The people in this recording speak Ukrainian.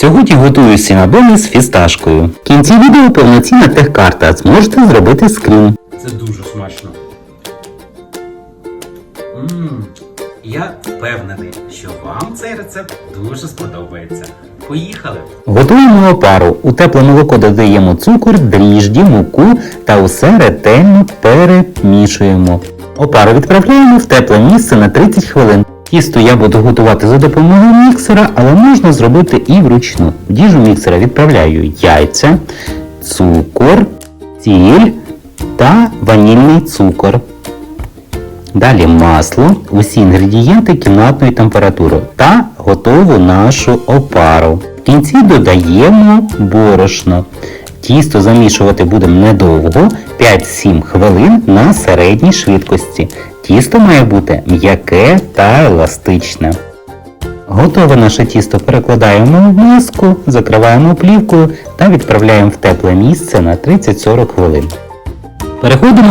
Сьогодні готую сінабони з фісташкою. В кінці відео повноцінна техкарта, зможете зробити скрін. Це дуже смачно. Мм, я впевнений, що вам цей рецепт дуже сподобається. Поїхали! Готуємо опару. У тепле молоко додаємо цукор, дріжджі, муку та усе ретельно перемішуємо. Опару відправляємо в тепле місце на 30 хвилин. Тісто я буду готувати за допомогою міксера, але можна зробити і вручну. В діжу міксера відправляю яйця, цукор, сіль та ванільний цукор. Далі масло, усі інгредієнти кімнатної температури та готову нашу опару. В кінці додаємо борошно. Тісто замішувати будемо недовго, 5-7 хвилин на середній швидкості. Тісто має бути м'яке та еластичне. Готове наше тісто перекладаємо в миску, закриваємо плівкою та відправляємо в тепле місце на 30-40 хвилин. Переходимо